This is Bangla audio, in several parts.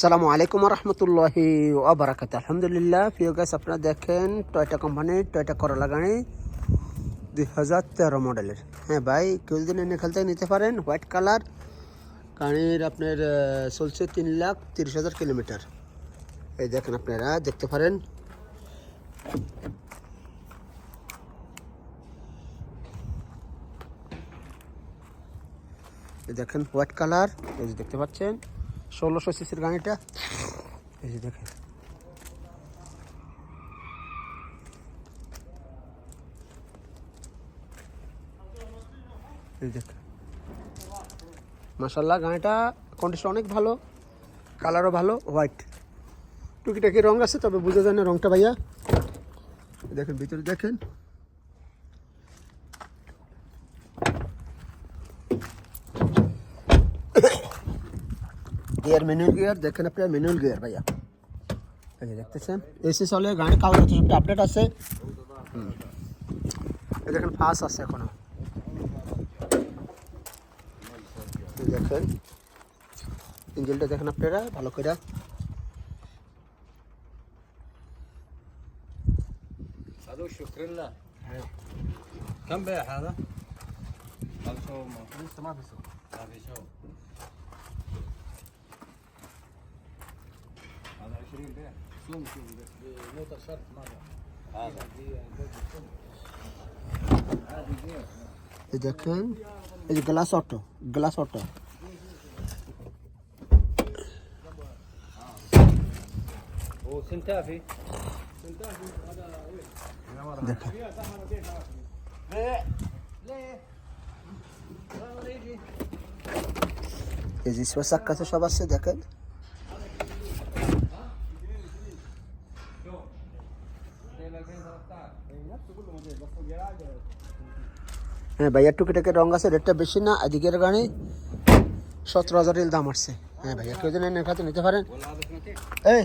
সালামু আলাইকুম রহমতুল্লাহি আবরাকাত আলহামদুলিল্লাহ, প্রিয় গাছ আপনারা দেখেন টয়টা কোম্পানির টয়টা করলা গাড়ি, দুই হাজার তেরো মডেলের হ্যাঁ ভাই, কেউ যদি এখান থেকে নিতে পারেন হোয়াইট কালার গাড়ির আপনার চলছে তিন লাখ তিরিশ হাজার কিলোমিটার। এই দেখেন আপনারা, দেখতে পারেন। দেখেন হোয়াইট কালার এই দেখতে পাচ্ছেন। ষোলোশো সিসির গাড়িটা। এই যে দেখেন। মাসাল্লাহ গাড়িটা কন্ডিশন অনেক ভালো কালারও ভালো হোয়াইট টুকিটাকি রং আছে, তবে বুঝে যায় না রংটা ভাইয়া। দেখেন, ভিতরে দেখেন। গিয়ার ম্যানুয়াল গিয়ার দেখেন আপনার ম্যানুয়াল গিয়ার ভাইয়া এই যে দেখতেছেন এসি চলে গাড়ি কাগজ সবটা আপডেট আছে হুম। এই দেখেন ফাস আছে এখনো এই দেখেন ইঞ্জিনটা দেখেন আপনারা ভালো করে هذا وش شكر لله كم بيع هذا؟ هذا شو ما لسه ما في سوق ما في شو 20 بيع شلون شلون بس بموتر شرط ما هذا এই দেখেন এই যে গ্লাস অটো গ্লাস অটো هو سنتافي দেখেন এই যে স্পেসার কাছে সব আছে দেখেন হ্যাঁ ভাইয়ার টুকিটাকে রং আছে, রেটটা বেশি না, এদিকের গাড়ি সতেরো হাজার দাম আসছে। হ্যাঁ ভাইয়া, কেউ যেন এখানে নিতে পারেন। এই।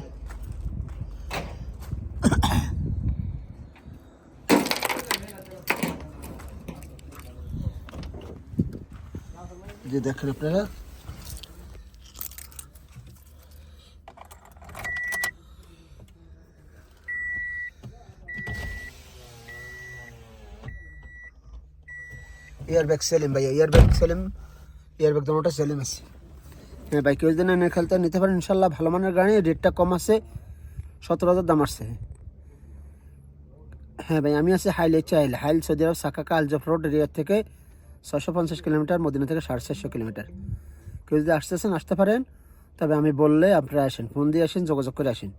যে দেখেন আপনারা। ইয়ার ব্যাগ সেলিম ভাইয়া ইয়ার ব্যাগ সেলিম ইয়ার ব্যাগ দুটোটা সেলিম আছে। হ্যাঁ ভাই, কেউ যদি এনে খেলতে নিতে পারেন ইনশাল্লাহ ভালো মানের গাড়ি রেটটা কম আছে, সতেরো হাজার দাম আসছে। হ্যাঁ ভাই, আমি আছি হাইল চাইল, Hail Saudi Arab Sakaka Al Jouf road এরিয়ার থেকে ছশো পঞ্চাশ কিলোমিটার, মদিনা থেকে সাড়ে চারশো কিলোমিটার। কেউ যদি আসতেছেন, আসতে পারেন, তবে আমি বললে আপনারা আসেন, ফোন দিয়ে আসেন, যোগাযোগ করে আসেন।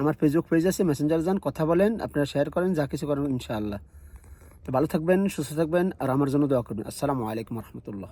আমার ফেসবুক পেজ আছে মেসেঞ্জার যান, কথা বলেন, আপনারা শেয়ার করেন, যা কিছু করেন, ইনশাআল্লাহ। তো ভালো থাকবেন সুস্থ থাকবেন আর আমার জন্য দোয়া করবেন আসসালামু আলাইকুম রহমতুল্লাহ